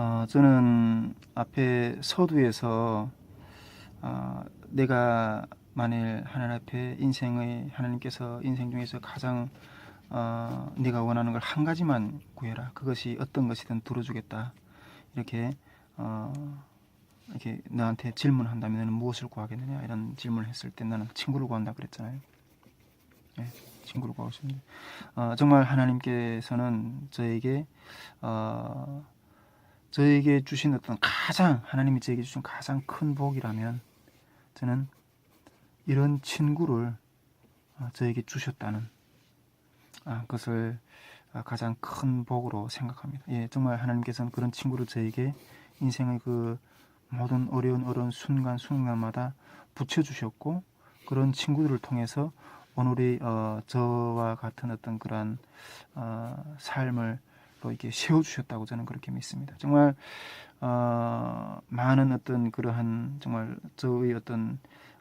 어, 저는 앞에 서두에서 어, 내가 만일 하나님 앞에 인생의 하나님께서 인생 중에서 가장 어, 네가 원하는 걸 한 가지만 구해라. 그것이 어떤 것이든 들어주겠다. 이렇게 어, 이렇게 너한테 질문한다면 너는 무엇을 구하겠느냐 이런 질문을 했을 때 나는 친구를 구한다 그랬잖아요. 네, 친구를 구하고 싶은데 어, 정말 하나님께서는 저에게 어, 저에게 주신 어떤 가장 하나님이 저에게 주신 가장 큰 복이라면 저는 이런 친구를 어, 저에게 주셨다는 아, 그것을 아, 가장 큰 복으로 생각합니다. 예, 정말 하나님께서는 그런 친구를 저에게 인생의 그 모든 어려운 어려운 순간 순간마다 붙여 주셨고 그런 친구들을 통해서 오늘의 어, 저와 같은 어떤 그러한 어, 삶을 또 이렇게 세워주셨다고 저는 그렇게 믿습니다. 정말 어, 많은 어떤 그러한 정말 저의 어떤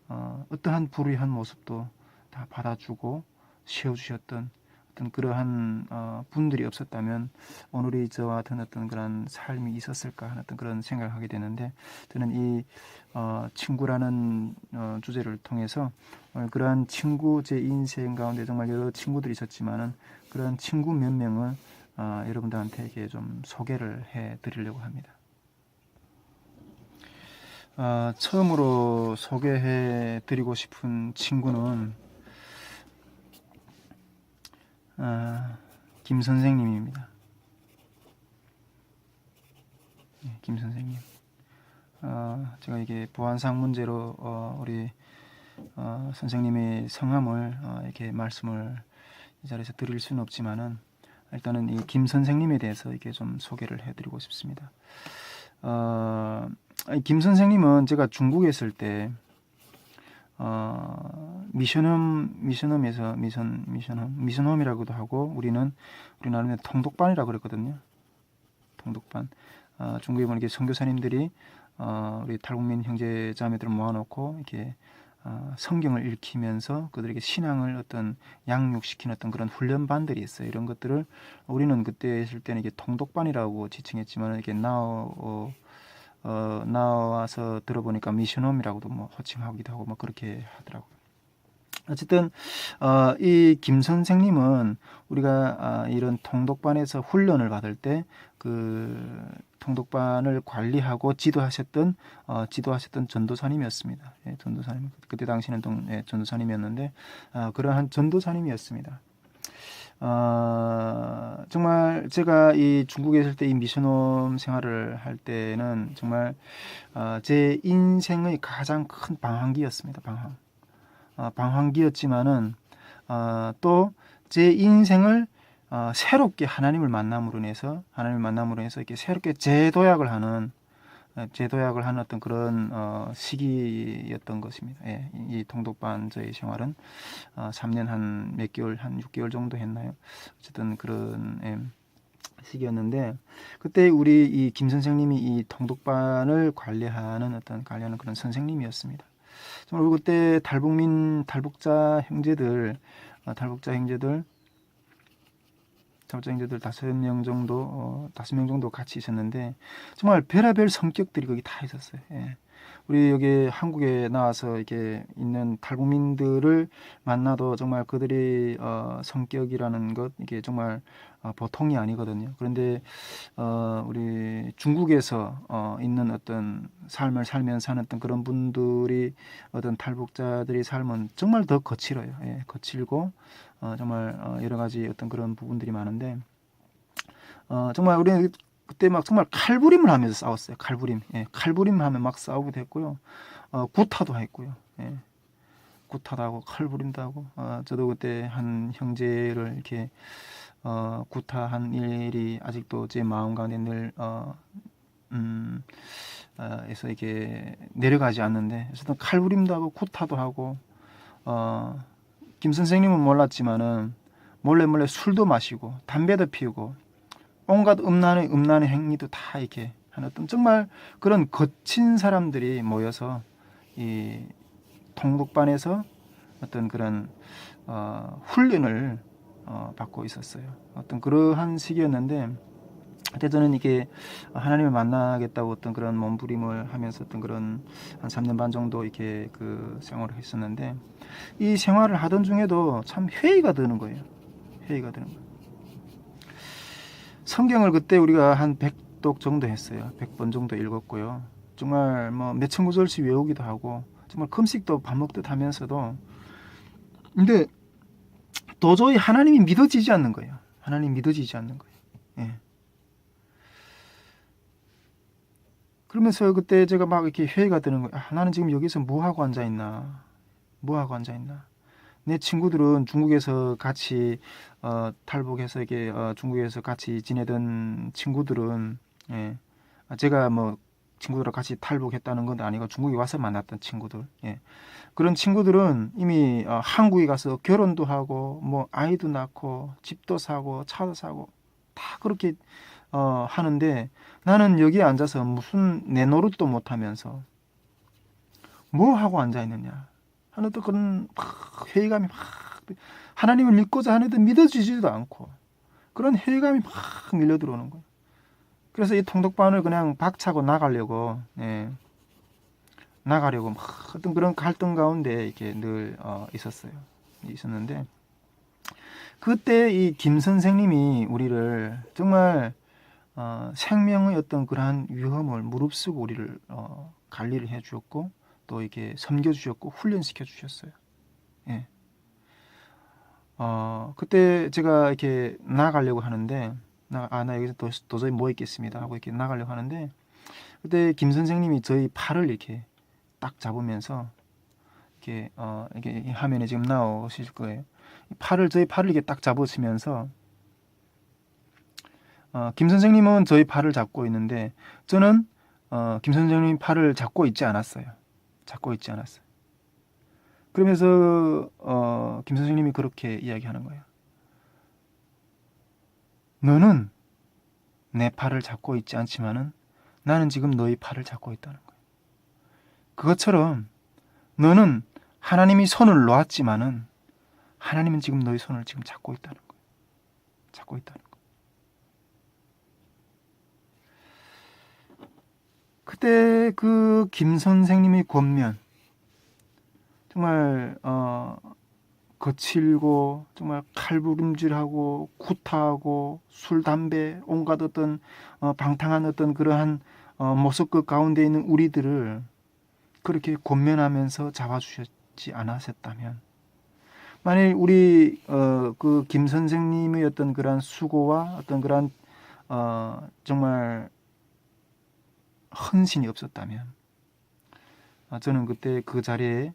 어, 어떠한 불의한 모습도 다 받아주고 세워주셨던 어떤 그러한 어, 분들이 없었다면 오늘의 저와 같은 어떤 그런 삶이 있었을까 하는 어떤 그런 생각을 하게 되는데 저는 이 어, 친구라는 어, 주제를 통해서 오늘 그러한 친구 제 인생 가운데 정말 여러 친구들이 있었지만은 그런 친구 몇 명을 어, 여러분들한테 이렇게 좀 소개를 해 드리려고 합니다. 어, 처음으로 소개해 드리고 싶은 친구는 어, 김 선생님입니다. 네, 김 선생님. 어, 제가 이게 보안상 문제로 어, 우리 어, 선생님의 성함을 어, 이렇게 말씀을 이 자리에서 드릴 수는 없지만은 일단은 이 김 선생님에 대해서 이렇게 좀 소개를 해드리고 싶습니다. 어, 이김 선생님은 제가 중국에 있을 때 어, 미션홈 미션홈에서 미션 미션홈 미션홈이라고도 하고 우리는 우리 나름의 통독반이라고 그랬거든요. 통독반. 어, 중국에 보면 이렇게 선교사님들이 어, 우리 탈북민 형제 자매들을 모아놓고 이렇게 어, 성경을 읽히면서 그들에게 신앙을 어떤 양육시키는 어떤 그런 훈련반들이 있어요. 이런 것들을 우리는 그때 있을 때는 이게 통독반이라고 지칭했지만 이렇게 나오 어, 어, 나와서 들어보니까 미션홈이라고도 뭐 호칭하기도 하고 뭐 그렇게 하더라고요. 어쨌든 어, 이 김 선생님은 우리가 아, 이런 통독반에서 훈련을 받을 때 그 통독반을 관리하고 지도하셨던 어, 지도하셨던 전도사님이었습니다. 예, 전도사님 그때 당시는 동, 예, 전도사님이었는데 아, 그러한 전도사님이었습니다. 어, 정말 제가 이 중국에 있을 때 이 미션홈 생활을 할 때는 정말 어, 제 인생의 가장 큰 방황기였습니다. 방황. 어, 방황기였지만은 어, 또제 인생을 어, 새롭게 하나님을 만남으로 인해서 하나님을 만남으로 인해서 이렇게 새롭게 재도약을 하는 어, 재도약을 하는 어떤 그런 어, 시기였던 것입니다. 예, 이 통독반 저의 생활은 어, 3년 한 몇 개월 한 6개월 정도 했나요? 어쨌든 그런 예, 시기였는데 그때 우리 이 김 선생님이 이 통독반을 관리하는 어떤 관리하는 그런 선생님이었습니다. 정말 그때 탈북민 탈북자 형제들 어, 탈북자 형제들 형제들 다섯 명 정도 어, 다섯 명 정도 같이 있었는데 정말 별의별 성격들이 거기 다 있었어요. 예. 우리 여기 한국에 나와서 이렇게 있는 탈북민들을 만나도 정말 그들의 어, 성격이라는 것 이게 정말 어, 보통이 아니거든요. 그런데 어, 우리 중국에서 어, 있는 어떤 삶을 살면서 사는 어떤 그런 분들이 어떤 탈북자들의 삶은 정말 더 거칠어요. 예, 거칠고 어, 정말 어, 여러 가지 어떤 그런 부분들이 많은데 어, 정말 우리는 그때 막 정말 칼부림을 하면서 싸웠어요. 칼부림. 예, 칼부림 하면 막 싸우기도 했고요. 어, 구타도 했고요. 예. 구타도 하고 칼부림도 하고 어, 저도 그때 한 형제를 이렇게 어, 구타한 일이 아직도 제 마음 가운데 늘 어, 음, 어, 에서 이게 내려가지 않는데 어쨌든 칼부림도 하고 구타도 하고 어, 김 선생님은 몰랐지만은 몰래 몰래 술도 마시고 담배도 피우고 온갖 음란의 음란의 행위도 다 이렇게 하는 어떤 정말 그런 거친 사람들이 모여서 이 통독반에서 어떤 그런 어, 훈련을 어, 받고 있었어요. 어떤 그러한 시기였는데 그때 저는 이게 하나님을 만나겠다고 어떤 그런 몸부림을 하면서 어떤 그런 한 3년 반 정도 이렇게 그 생활을 했었는데 이 생활을 하던 중에도 참 회의가 드는 거예요. 회의가 드는 거예요. 성경을 그때 우리가 한 100독 정도 했어요. 100번 정도 읽었고요. 정말 뭐 몇천 구절씩 외우기도 하고 정말 금식도 밥 먹듯 하면서도 근데 도저히 하나님이 믿어지지 않는 거예요. 하나님 믿어지지 않는 거예요. 예. 그러면서 그때 제가 막 이렇게 회의가 드는 거예요. 아, 나는 지금 여기서 뭐 하고 앉아 있나? 뭐 하고 앉아 있나? 내 친구들은 중국에서 같이 어, 탈북해서 이게 어, 중국에서 같이 지내던 친구들은 예. 아, 제가 뭐 친구들과 같이 탈북했다는 건 아니고 중국에 와서 만났던 친구들. 예. 그런 친구들은 이미 어, 한국에 가서 결혼도 하고 뭐 아이도 낳고 집도 사고 차도 사고 다 그렇게 어, 하는데 나는 여기에 앉아서 무슨 내 노릇도 못 하면서 뭐 하고 앉아 있느냐 하는 또 그런 막 회의감이 막 하나님을 믿고자 하는데 믿어지지도 않고 그런 회의감이 막 밀려 들어오는 거예요. 그래서 이 통독반을 그냥 박차고 나가려고 예, 나가려고 막 어떤 그런 갈등 가운데 이렇게 늘 어, 있었어요. 있었는데 그때 이 김 선생님이 우리를 정말 어, 생명의 어떤 그러한 위험을 무릅쓰고 우리를 어, 관리를 해 주었고 또 이렇게 섬겨 주셨고 훈련시켜 주셨어요. 예. 어, 그때 제가 이렇게 나가려고 하는데 나, 아, 나 여기서 도, 도저히 뭐 있겠습니다 하고 이렇게 나가려고 하는데 그때 김 선생님이 저희 팔을 이렇게 딱 잡으면서 이렇게 어, 이게 이 화면에 지금 나오실 거예요. 이 팔을 저희 팔을 이렇게 딱 잡으시면서 어, 김 선생님은 저희 팔을 잡고 있는데 저는 어, 김 선생님 팔을 잡고 있지 않았어요. 잡고 있지 않았어요. 그러면서 어, 김 선생님이 그렇게 이야기하는 거예요. 너는 내 팔을 잡고 있지 않지만은 나는 지금 너희 팔을 잡고 있다는 거예요. 그것처럼 너는 하나님이 손을 놓았지만은 하나님은 지금 너희 손을 지금 잡고 있다는 거예요. 잡고 있다는 거예요. 그때 그 김 선생님의 권면 정말 어 거칠고 정말 칼부림질하고 구타하고 술 담배 온갖 어떤 어, 방탕한 어떤 그러한 어, 모습 그 가운데 있는 우리들을 그렇게 권면하면서 잡아주셨지 않았었다면 만일 우리 어, 그 김 선생님의 어떤 그러한 수고와 어떤 그러한 어, 정말 헌신이 없었다면 어, 저는 그때 그 자리에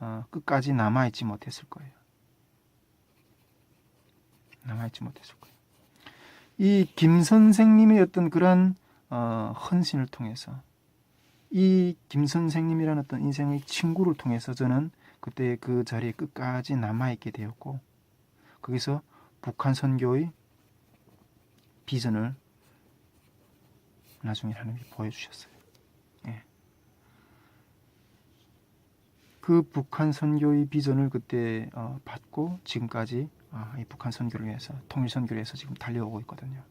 어, 끝까지 남아있지 못했을 거예요. 남아있지 못했을 거예요. 이 김 선생님의 어떤 그런 어, 헌신을 통해서 이 김 선생님이라는 어떤 인생의 친구를 통해서 저는 그때 그 자리에 끝까지 남아있게 되었고 거기서 북한 선교의 비전을 나중에 하나님이 보여주셨어요. 예. 그 북한 선교의 비전을 그때 어, 받고 지금까지 아, 이 북한 선교를 위해서 통일 선교를 위해서 지금 달려오고 있거든요.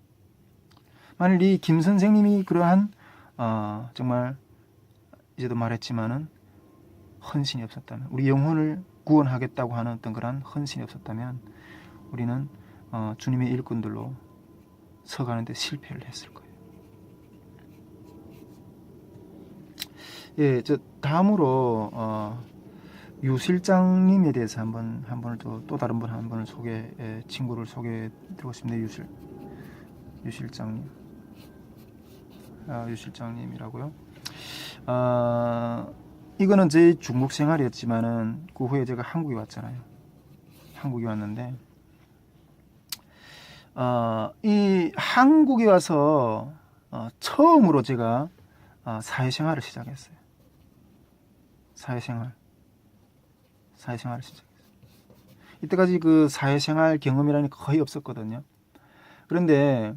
만일 이 김 선생님이 그러한 어, 정말 이제도 말했지만은 헌신이 없었다면 우리 영혼을 구원하겠다고 하는 어떤 그런 헌신이 없었다면 우리는 어, 주님의 일꾼들로 서가는데 실패를 했을 거예요. 예, 저 다음으로 어, 유 실장님에 대해서 한번 한 번을 또, 또 다른 분 한 분을 소개 예, 친구를 소개해 드리고 싶네요. 유 실, 유 실장님. 아, 유 실장님이라고요. 아, 이거는 제 중국 생활이었지만은 그 후에 제가 한국에 왔잖아요. 한국에 왔는데 어, 이 한국에 와서 어, 처음으로 제가 어, 사회생활을 시작했어요. 사회생활. 사회생활을 시작했어요. 이때까지 그 사회생활 경험이라는 게 거의 없었거든요. 그런데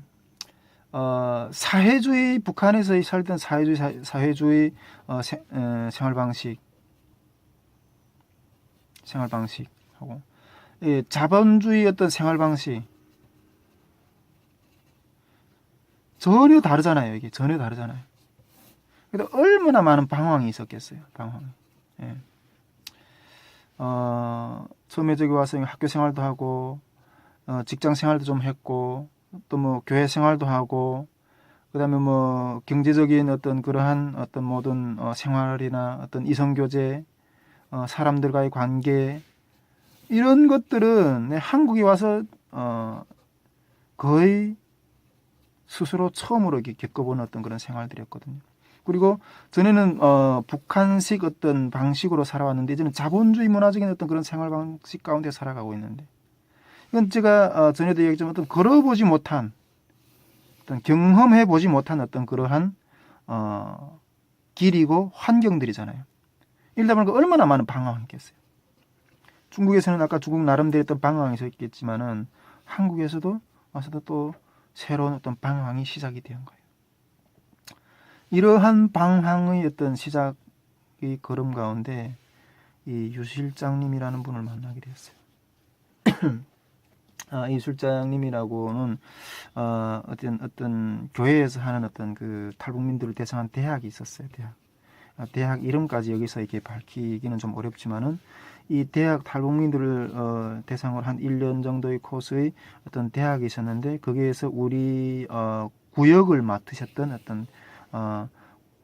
어, 사회주의 북한에서 살던 사회주의 사, 사회주의 어, 세, 어, 생활 방식 생활 방식하고 예, 자본주의 어떤 생활 방식 전혀 다르잖아요. 이게 전혀 다르잖아요. 그래도 얼마나 많은 방황이 있었겠어요. 방황. 예. 어, 처음에 저기 와서 학교 생활도 하고 어, 직장 생활도 좀 했고 또 뭐 교회 생활도 하고 그다음에 뭐 경제적인 어떤 그러한 어떤 모든 어, 생활이나 어떤 이성 교제 어, 사람들과의 관계 이런 것들은 내 한국에 와서 어, 거의 스스로 처음으로 겪어본 어떤 그런 생활들이었거든요. 그리고 전에는 어, 북한식 어떤 방식으로 살아왔는데 이제는 자본주의 문화적인 어떤 그런 생활 방식 가운데 살아가고 있는데 이건 제가 어, 전에도 얘기했지만 어떤 걸어보지 못한 어떤 경험해 보지 못한 어떤 그러한 어, 길이고 환경들이잖아요. 이러다 보니까 얼마나 많은 방황이 있겠어요. 중국에서는 아까 중국 나름대로 어떤 방황이 있었겠지만은 한국에서도 와서도 또 새로운 어떤 방황이 시작이 된 거예요. 이러한 방황의 어떤 시작의 걸음 가운데 이 유실장님이라는 분을 만나게 되었어요. 아, 이 실장님이라고는 어, 어떤 어떤 교회에서 하는 어떤 그 탈북민들을 대상한 대학이 있었어요. 대학. 아, 대학 이름까지 여기서 이렇게 밝히기는 좀 어렵지만은 이 대학 탈북민들을 어, 대상으로 한 1년 정도의 코스의 어떤 대학이 있었는데 거기에서 우리 어, 구역을 맡으셨던 어떤 어,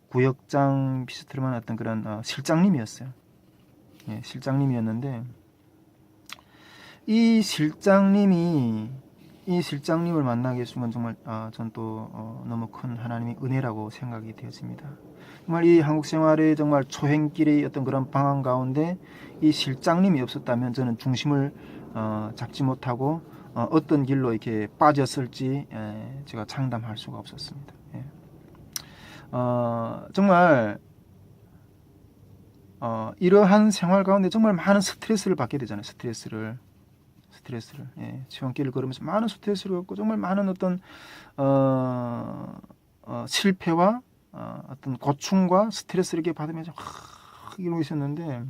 구역장 비슷한 어떤 그런 어, 실장님이었어요. 예, 실장님이었는데 이 실장님이 이 실장님을 만나게 해준 건 정말 아, 전또 어, 너무 큰 하나님의 은혜라고 생각이 되었습니다. 정말 이 한국 생활의 정말 초행길의 어떤 그런 방황 가운데 이 실장님이 없었다면 저는 중심을 어, 잡지 못하고 어, 어떤 길로 이렇게 빠졌을지 에, 제가 장담할 수가 없었습니다. 예. 어, 정말 어, 이러한 생활 가운데 정말 많은 스트레스를 받게 되잖아요. 스트레스를 스트레스를 예, 지원길을 걸으면서 많은 스트레스를 받고 정말 많은 어떤 어, 어, 실패와 어, 어떤 고충과 스트레스를 이렇게 받으면서 하, 이러고 있었는데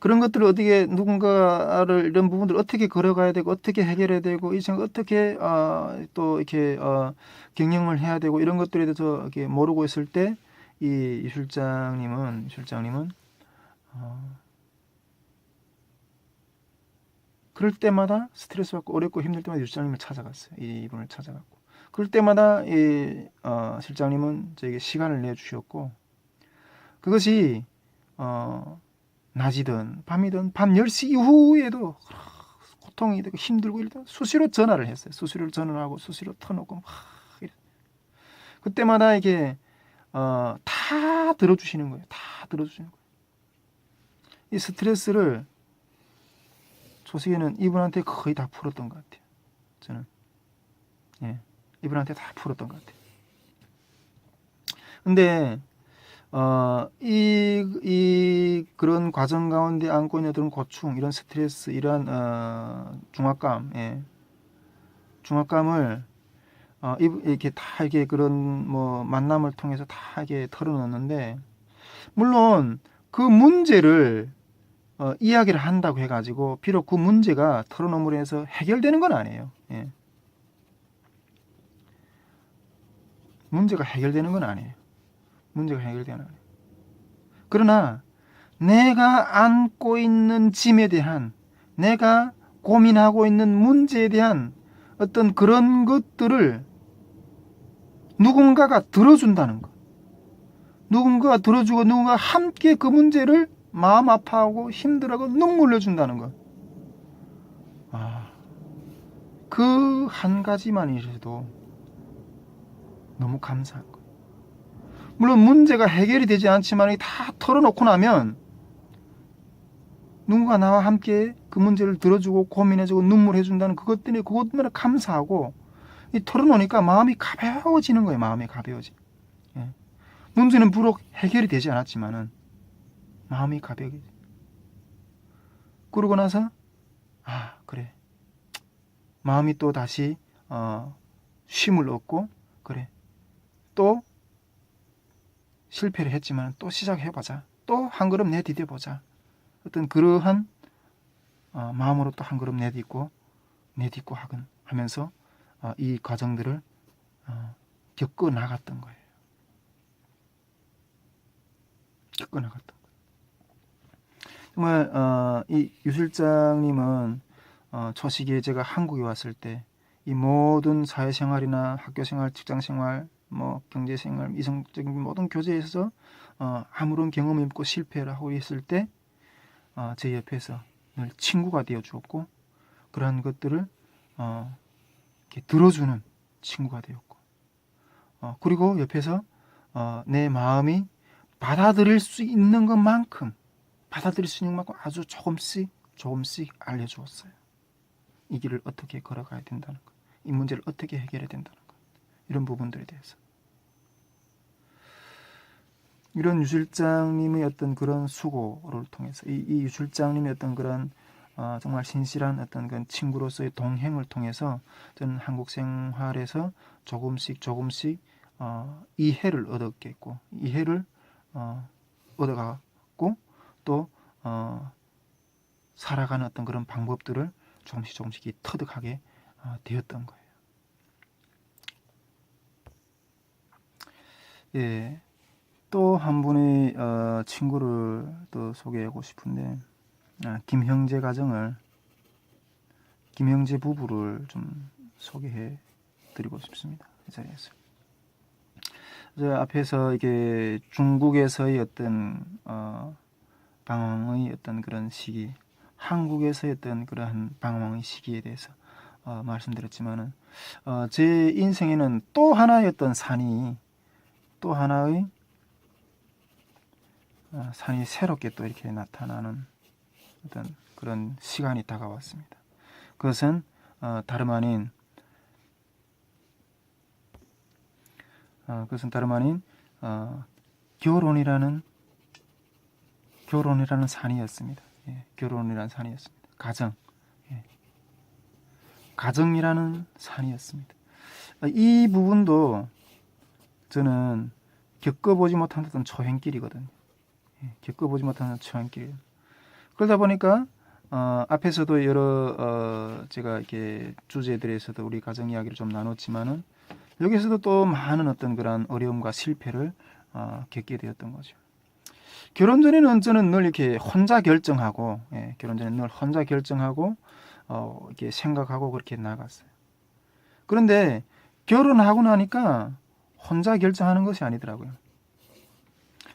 그런 것들을 어떻게 누군가를 이런 부분들을 어떻게 걸어가야 되고 어떻게 해결해야 되고 이 생각 어떻게 어, 또 이렇게 어, 경영을 해야 되고 이런 것들에 대해서 이렇게 모르고 있을 때이 실장님은 실장님은 어, 그럴 때마다 스트레스 받고 어렵고 힘들 때마다 실장님을 찾아갔어요. 이분을 찾아갔고 그럴 때마다 이 어, 실장님은 저에게 시간을 내 주셨고 그것이 어, 낮이든 밤이든 밤 10시 이후에도 고통이 되고 힘들고 때 수시로 전화를 했어요. 수시로 전화를 하고 수시로 터놓고. 그때마다 이게 어, 다 들어주시는 거예요. 다 들어주시는 거예요. 이 스트레스를 조식에는 이분한테 거의 다 풀었던 것 같아요. 저는 예, 이분한테 다 풀었던 것 같아요. 근데 어, 이, 이 그런 과정 가운데 안고 있는 고충, 이런 스트레스, 이런 어, 중압감, 예. 중압감을 어, 이- 이렇게 다 이게 그런 뭐 만남을 통해서 다 이게 털어놓는데 물론 그 문제를 어, 이야기를 한다고 해가지고 비록 그 문제가 털어놓음으로 해서 해결되는 건 아니에요. 예. 문제가 해결되는 건 아니에요. 문제가 해결되는 아니에요. 그러나 내가 안고 있는 짐에 대한 내가 고민하고 있는 문제에 대한 어떤 그런 것들을 누군가가 들어준다는 것. 누군가가 들어주고 누군가 함께 그 문제를 마음 아파하고 힘들어하고 눈물 내준다는 것. 아, 그 한 가지만이라도 너무 감사한 것. 물론 문제가 해결이 되지 않지만 다 털어놓고 나면 누군가 나와 함께 그 문제를 들어주고 고민해주고 눈물해준다는 그것 때문에 그것 때문에 감사하고 이 털어놓으니까 마음이 가벼워지는 거예요. 마음이 가벼워지. 예. 문제는 비록 해결이 되지 않았지만은 마음이 가벼워지. 그러고 나서 아 그래 마음이 또 다시 어, 쉼을 얻고 그래 또 실패를 했지만 또 시작해보자. 또 한 걸음 내디뎌보자. 어떤 그러한 어, 마음으로 또 한 걸음 내딛고 내딛고 하건 하면서 어, 이 과정들을 어, 겪어 나갔던 거예요. 겪어 나갔던 거예요. 정말 어, 이 유 실장님은 어, 초시기에 제가 한국에 왔을 때 이 모든 사회생활이나 학교생활, 직장생활, 뭐 경제생활, 이성적인 모든 교제에 있어서 어, 아무런 경험이 없고 실패를 하고 있을 때 어, 제 옆에서 늘 친구가 되어 주었고 그러한 것들을 어, 이렇게 들어주는 친구가 되었고 어, 그리고 옆에서 어, 내 마음이 받아들일 수 있는 것만큼 받아들일 수 있는 만큼 아주 조금씩 조금씩 알려주었어요. 이 길을 어떻게 걸어가야 된다는 것, 이 문제를 어떻게 해결해야 된다는 것, 이런 부분들에 대해서. 이런 유 실장님의 어떤 그런 수고를 통해서 이, 이 유 실장님의 어떤 그런 어, 정말 신실한 어떤 그런 친구로서의 동행을 통해서 저는 한국 생활에서 조금씩 조금씩 어, 이해를 얻었겠고 이해를 어, 얻어가고 또 어, 살아가는 어떤 그런 방법들을 조금씩 조금씩 이 터득하게 어, 되었던 거예요. 예, 또 한 분의 어, 친구를 또 소개하고 싶은데 아, 김형제 가정을 김형제 부부를 좀 소개해 드리고 싶습니다. 이 자리에서. 저 앞에서 이게 중국에서의 어떤 어, 방황의 어떤 그런 시기, 한국에서의 어떤 그러한 방황의 시기에 대해서 어, 말씀드렸지만은 어, 제 인생에는 또 하나의 어떤 산이 또 하나의 어, 산이 새롭게 또 이렇게 나타나는 어떤 그런 시간이 다가왔습니다. 그것은 어, 다름 아닌 어, 그것은 다름 아닌 어, 결혼이라는 결혼이라는 산이었습니다. 예, 결혼이라는 산이었습니다. 가정, 예. 가정이라는 산이었습니다. 어, 이 부분도 저는 겪어보지 못한 어떤 초행길이거든요. 예, 겪어보지 못한 초행길. 그러다 보니까 어, 앞에서도 여러 어, 제가 이렇게 주제들에서도 우리 가정 이야기를 좀 나눴지만은 여기서도 또 많은 어떤 그런 어려움과 실패를 어, 겪게 되었던 거죠. 결혼 전에는 저는 늘 이렇게 혼자 결정하고 예, 결혼 전에 늘 혼자 결정하고 어, 이렇게 생각하고 그렇게 나갔어요. 그런데 결혼하고 나니까 혼자 결정하는 것이 아니더라고요.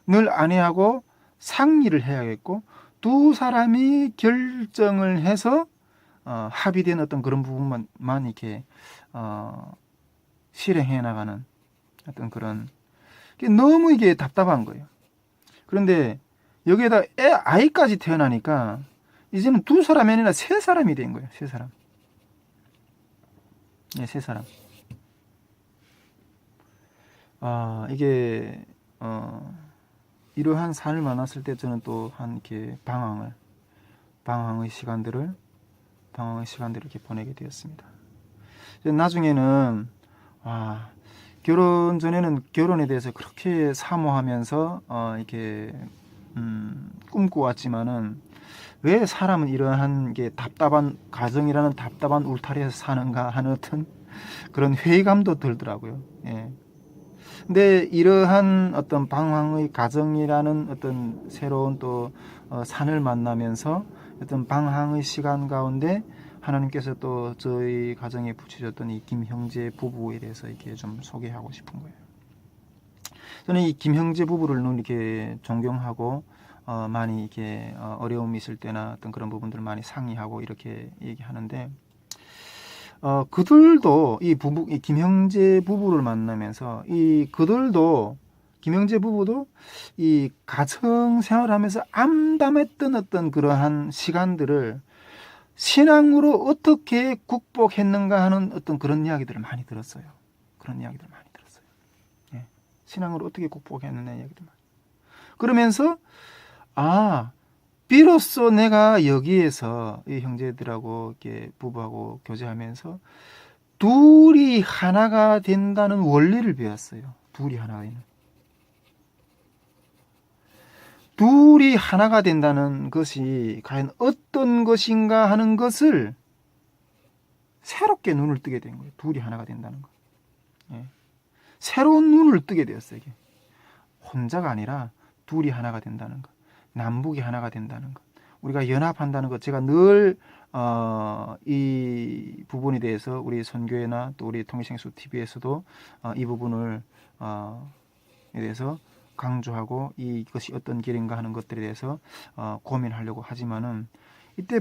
늘 아내하고 상의를 해야겠고 두 사람이 결정을 해서 어, 합의된 어떤 그런 부분만 이렇게 어, 실행해 나가는 어떤 그런 너무 이게 답답한 거예요. 그런데 여기에다 애 아이까지 태어나니까 이제는 두 사람이 아니라 세 사람이 된 거예요. 세 사람. 네, 세 사람. 아 이게 어, 이러한 산을 만났을 때 저는 또 한 이렇게 방황을 방황의 시간들을 방황의 시간들을 이렇게 보내게 되었습니다. 나중에는 아 결혼 전에는 결혼에 대해서 그렇게 사모하면서 어, 이렇게 음, 꿈꿔왔지만은 왜 사람은 이러한 게 답답한 가정이라는 답답한 울타리에서 사는가 하는 어떤 그런 회의감도 들더라고요. 예. 근데 이러한 어떤 방황의 가정이라는 어떤 새로운 또 어, 산을 만나면서 어떤 방황의 시간 가운데 하나님께서 또 저희 가정에 붙여줬던 이 김형제 부부에 대해서 이렇게 좀 소개하고 싶은 거예요. 저는 이 김형제 부부를 늘 이렇게 존경하고 어, 많이 이렇게 어, 어려움이 있을 때나 어떤 그런 부분들을 많이 상의하고 이렇게 얘기하는데 어, 그들도 이 부부, 이 김형제 부부를 만나면서 이 그들도 김형제 부부도 이 가정 생활하면서 암담했던 어떤 그러한 시간들을 신앙으로 어떻게 극복했는가 하는 어떤 그런 이야기들을 많이 들었어요. 그런 이야기들을 많이 들었어요. 예. 신앙으로 어떻게 극복했느냐 이야기들 많이. 그러면서 아 비로소 내가 여기에서 이 형제들하고 이렇게 부부하고 교제하면서 둘이 하나가 된다는 원리를 배웠어요. 둘이 하나가 되는. 둘이 하나가 된다는 것이 과연 어떤 것인가 하는 것을 새롭게 눈을 뜨게 된 거예요. 둘이 하나가 된다는 거. 예. 새로운 눈을 뜨게 되었어요. 이게. 혼자가 아니라 둘이 하나가 된다는 것, 남북이 하나가 된다는 것, 우리가 연합한다는 것. 제가 늘 어, 이 부분에 대해서 우리 선교회나 또 우리 통일생수 TV에서도 어, 이 부분을 어, 에 대해서 강조하고 이것이 어떤 길인가 하는 것들에 대해서 어, 고민하려고 하지만은 이때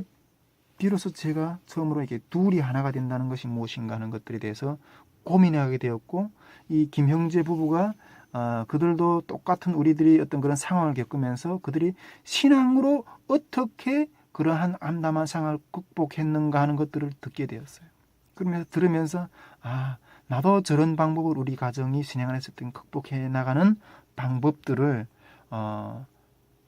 비로소 제가 처음으로 이게 둘이 하나가 된다는 것이 무엇인가 하는 것들에 대해서 고민하게 되었고 이 김형제 부부가 어, 그들도 똑같은 우리들이 어떤 그런 상황을 겪으면서 그들이 신앙으로 어떻게 그러한 암담한 상황을 극복했는가 하는 것들을 듣게 되었어요. 그러면서 들으면서 아 나도 저런 방법을 우리 가정이 신앙 안에서 극복해 나가는 방법들을 어,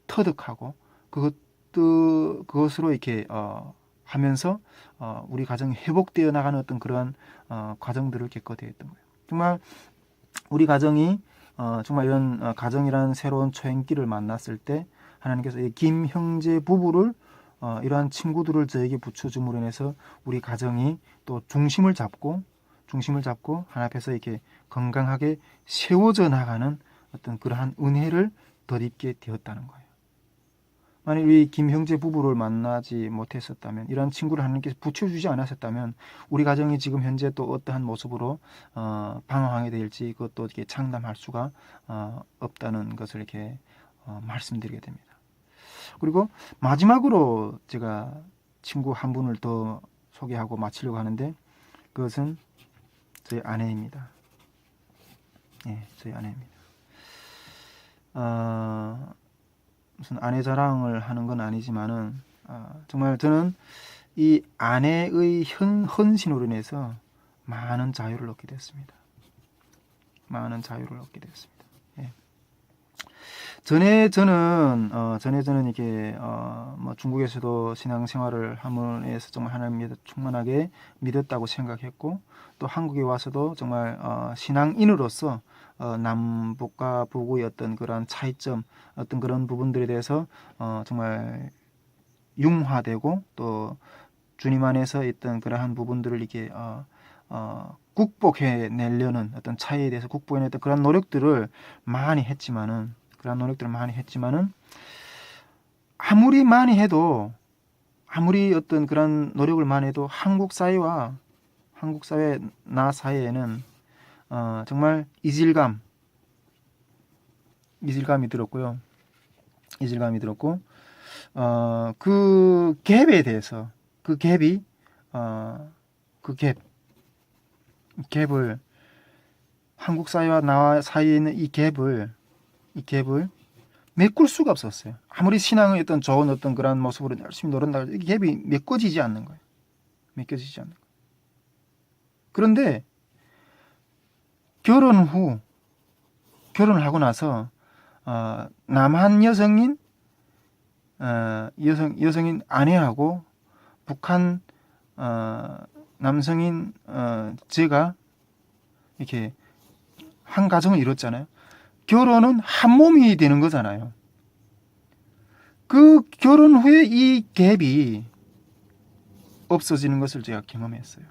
터득하고 그것도 그것으로 이렇게 어, 하면서 어, 우리 가정이 회복되어 나가는 어떤 그러한 어, 과정들을 겪게 되었던 거예요. 정말 우리 가정이 어, 정말 이런 어, 가정이라는 새로운 초행길을 만났을 때 하나님께서 이 김 형제 부부를 어, 이러한 친구들을 저에게 붙여줌으로 인해서 우리 가정이 또 중심을 잡고 중심을 잡고 하나 앞에서 이렇게 건강하게 세워져 나가는 어떤 그러한 은혜를 덧입게 되었다는 거예요. 만약 우리 김 형제 부부를 만나지 못했었다면 이런 친구를 하나님께서 붙여주지 않았었다면 우리 가정이 지금 현재 또 어떠한 모습으로 어, 방황하게 될지 그것도 이렇게 장담할 수가 어, 없다는 것을 이렇게 어, 말씀드리게 됩니다. 그리고 마지막으로 제가 친구 한 분을 더 소개하고 마치려고 하는데 그것은 저희 아내입니다. 예, 저희 아내입니다. 어, 무슨 아내 자랑을 하는 건 아니지만은 어, 정말 저는 이 아내의 헌, 헌신으로 인해서 많은 자유를 얻게 됐습니다. 많은 자유를 얻게 됐습니다. 예. 전에 저는 어, 전에 저는 이게 어, 뭐 중국에서도 신앙생활을 하면서 정말 하나님 믿 충만하게 믿었다고 생각했고 또 한국에 와서도 정말 어, 신앙인으로서 어, 남북과 북의 어떤 그런 차이점 어떤 그런 부분들에 대해서 어, 정말 융화되고 또 주님 안에서 있던 그러한 부분들을 이렇게 어, 어, 극복해 내려는 어떤 차이에 대해서 극복해냈던 그런 노력들을 많이 했지만은 그런 노력들을 많이 했지만은 아무리 많이 해도 아무리 어떤 그런 노력을 많이 해도 한국 사회와 한국 사회 나 사이에는 어, 정말 이질감 이질감이 들었고요. 이질감이 들었고 어, 그 갭에 대해서 그 갭이 어, 그 갭, 갭을 한국 사회와 나와 사이에 있는 이 갭을 이 갭을 메꿀 수가 없었어요. 아무리 신앙의 어떤 좋은 어떤 그런 모습으로 열심히 해도 이 갭이 메꿔지지 않는 거예요. 메꿔지지 않는 거예요. 그런데 결혼 후 결혼을 하고 나서 어, 남한 여성인 어, 여성 여성인 아내하고 북한 어, 남성인 어, 제가 이렇게 한 가정을 이뤘잖아요. 결혼은 한 몸이 되는 거잖아요. 그 결혼 후에 이 갭이 없어지는 것을 제가 경험했어요.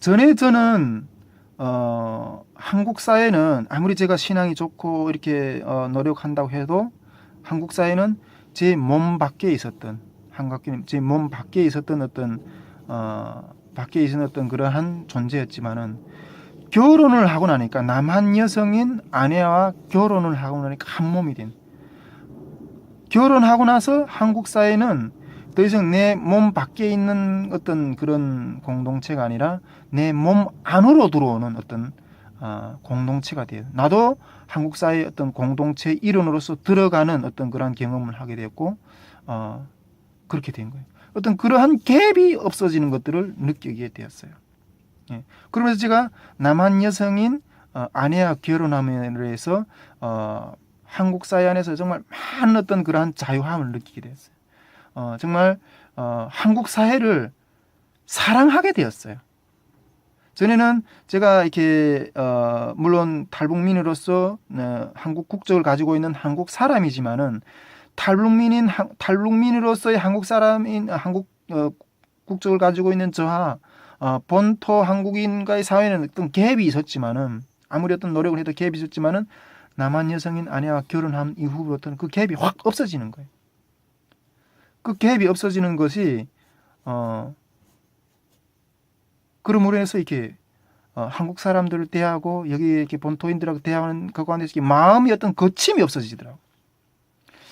전에 저는 어, 한국 사회는 아무리 제가 신앙이 좋고 이렇게 어, 노력한다고 해도 한국 사회는 제 몸 밖에 있었던 한국인 제몸 밖에 있었던 어떤 어, 밖에 있었던 그러한 존재였지만은 결혼을 하고 나니까 남한 여성인 아내와 결혼을 하고 나니까 한 몸이 된. 결혼하고 나서 한국 사회는 더 이상 내 몸 밖에 있는 어떤 그런 공동체가 아니라 내 몸 안으로 들어오는 어떤 어, 공동체가 돼요. 나도 한국 사회의 어떤 공동체 일원으로서 들어가는 어떤 그런 경험을 하게 됐고 어, 그렇게 된 거예요. 어떤 그러한 갭이 없어지는 것들을 느끼게 되었어요. 예. 그러면서 제가 남한 여성인 어, 아내와 결혼함으로 해서 어, 한국 사회 안에서 정말 많은 어떤 그러한 자유함을 느끼게 됐어요. 어, 정말 어, 한국 사회를 사랑하게 되었어요. 전에는 제가 이렇게 어, 물론 탈북민으로서 어, 한국 국적을 가지고 있는 한국 사람이지만은 탈북민인 하, 탈북민으로서의 한국 사람인 한국 어, 국적을 가지고 있는 저와 어, 본토 한국인과의 사회는 어떤 갭이 있었지만은 아무리 어떤 노력을 해도 갭이 있었지만은 남한 여성인 아내와 결혼한 이후부터는 그 갭이 확 없어지는 거예요. 그 갭이 없어지는 것이 어 그러므로 해서 이렇게 어, 한국 사람들을 대하고 여기 이렇게 본토인들하고 대하는 그 가운데서 이렇게 마음이 어떤 거침이 없어지더라고.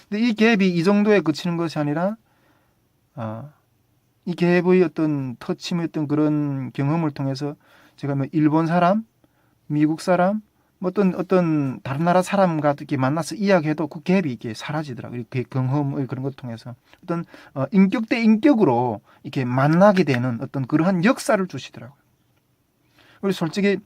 근데 이 갭이 이 정도에 그치는 것이 아니라 어, 이 갭의 어떤 터침의 어떤 그런 경험을 통해서 제가 뭐 일본 사람, 미국 사람, 뭐 어떤 어떤 다른 나라 사람과 이렇게 만나서 이야기해도 그 갭이 이렇게 사라지더라고요. 이렇게 경험을 그런 것 통해서 어떤 어, 인격 대 인격으로 이렇게 만나게 되는 어떤 그러한 역사를 주시더라고요. 그리고 솔직히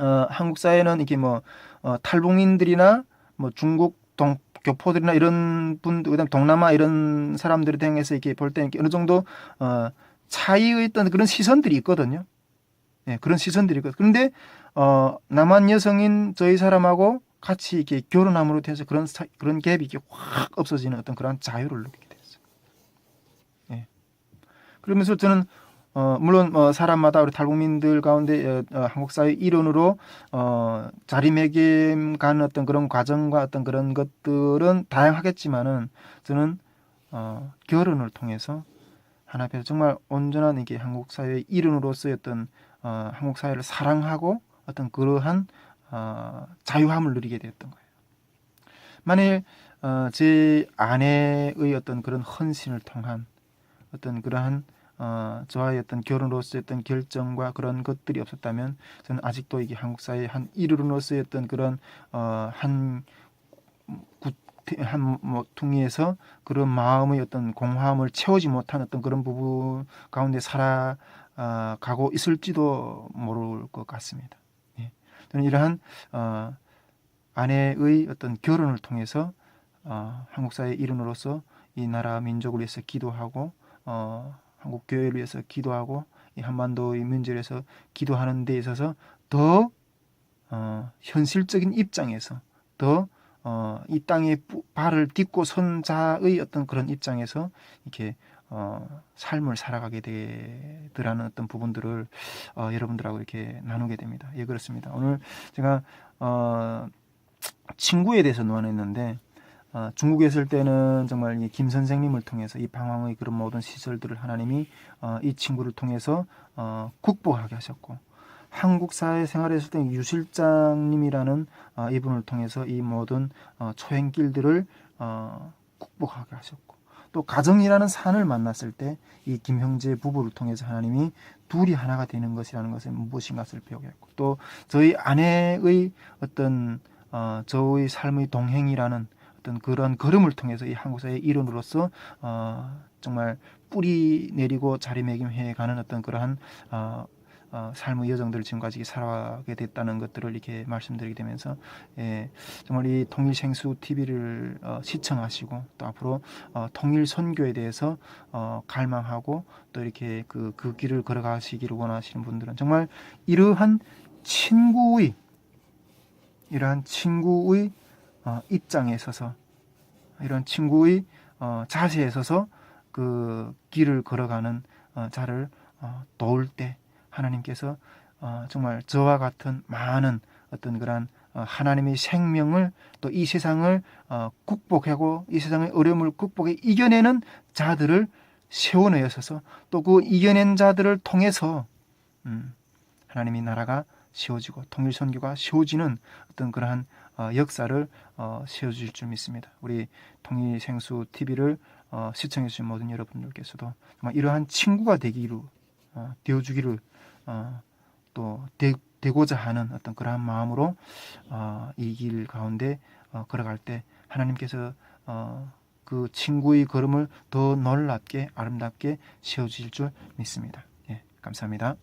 어, 한국 사회는 이게 뭐 어, 탈북민들이나 뭐 중국 동 교포들이나 이런 분들 그다음 동남아 이런 사람들에 대해서 이렇게 볼 때 어느 정도 어, 차이의 어떤 그런 시선들이 있거든요. 예, 그런 시선들이 있거든요. 그런데 어, 남한 여성인 저희 사람하고 같이 이렇게 결혼함으로 해서 그런 사, 그런 갭이 이렇게 확 없어지는 어떤 그런 자유를 느끼게 됐어요. 예. 그러면서 저는 어, 물론 어, 사람마다 우리 탈북민들 가운데 어, 어, 한국 사회 일원으로 어, 자리매김 가는 어떤 그런 과정과 어떤 그런 것들은 다양하겠지만은 저는 어, 결혼을 통해서 하나 앞에서 정말 온전한 이게 한국 사회의 일원으로서의 어떤 어, 한국 사회를 사랑하고 어떤 그러한 어, 자유함을 누리게 되었던 거예요. 만일 어, 제 아내의 어떤 그런 헌신을 통한 어떤 그러한 어, 저와의 어떤 결혼으로서의 어떤 결정과 그런 것들이 없었다면 저는 아직도 이게 한국 사회의 한 일원으로서의 어떤 그런 어, 한 한뭐 퉁이에서 그런 마음의 어떤 공허함을 채우지 못한 어떤 그런 부분 가운데 살아 어, 가고 있을지도 모를 것 같습니다. 예. 저는 이러한 어, 아내의 어떤 결혼을 통해서 어, 한국 사회 일원으로서 이 나라 민족을 위해서 기도하고 어, 한국 교회를 위해서 기도하고 이 한반도의 문제를 위해서 기도하는 데 있어서 더 어, 현실적인 입장에서 더 어, 이 땅에 뿌- 발을 딛고 선 자의 어떤 그런 입장에서 이렇게 어, 삶을 살아가게 되더라는 어떤 부분들을 어, 여러분들하고 이렇게 나누게 됩니다. 예, 그렇습니다. 오늘 제가 어, 친구에 대해서 논했는데 어, 중국에 있을 때는 정말 이김 선생님을 통해서 이 방황의 그런 모든 시설들을 하나님이 어, 이 친구를 통해서 어, 극복하게 하셨고 한국 사회 생활했을 때 유 실장님이라는 어, 이분을 통해서 이 모든 어, 초행길들을 어, 극복하게 하셨고 또 가정이라는 산을 만났을 때 이 김형제 부부를 통해서 하나님이 둘이 하나가 되는 것이라는 것을 무엇인가를 배우게 했고 또 저희 아내의 어떤 어, 저의 삶의 동행이라는 어떤 그런 걸음을 통해서 이 한국 사회의 일원으로서 어, 정말 뿌리 내리고 자리매김해 가는 어떤 그러한 어, 어, 삶의 여정들을 지금까지 살아가게 됐다는 것들을 이렇게 말씀드리게 되면서 예, 정말 이 통일 생수 TV를 어, 시청하시고 또 앞으로 어, 통일 선교에 대해서 어, 갈망하고 또 이렇게 그, 그 길을 걸어가시기를 원하시는 분들은 정말 이러한 친구의 이러한 친구의 어, 입장에 서서 이런 친구의 어, 자세에 서서 그 길을 걸어가는 어, 자를 어, 도울 때 하나님께서 어, 정말 저와 같은 많은 어떤 그런 어, 하나님의 생명을 또 이 세상을 어, 극복하고 이 세상의 어려움을 극복해 이겨내는 자들을 세워내어서 또 그 이겨낸 자들을 통해서 음, 하나님의 나라가 세워지고 통일 선교가 세워지는 어떤 그러한 어, 역사를 어, 세워질 줄 믿습니다. 우리 통일 생수 TV를 어, 시청해 주신 모든 여러분들께서도 이러한 친구가 되기를 어, 되어주기를 어, 또 되, 되고자 하는 어떤 그러한 마음으로 어, 이길 가운데 어, 걸어갈 때 하나님께서 어, 그 친구의 걸음을 더 놀랍게 아름답게 세워질 줄 믿습니다. 예, 감사합니다.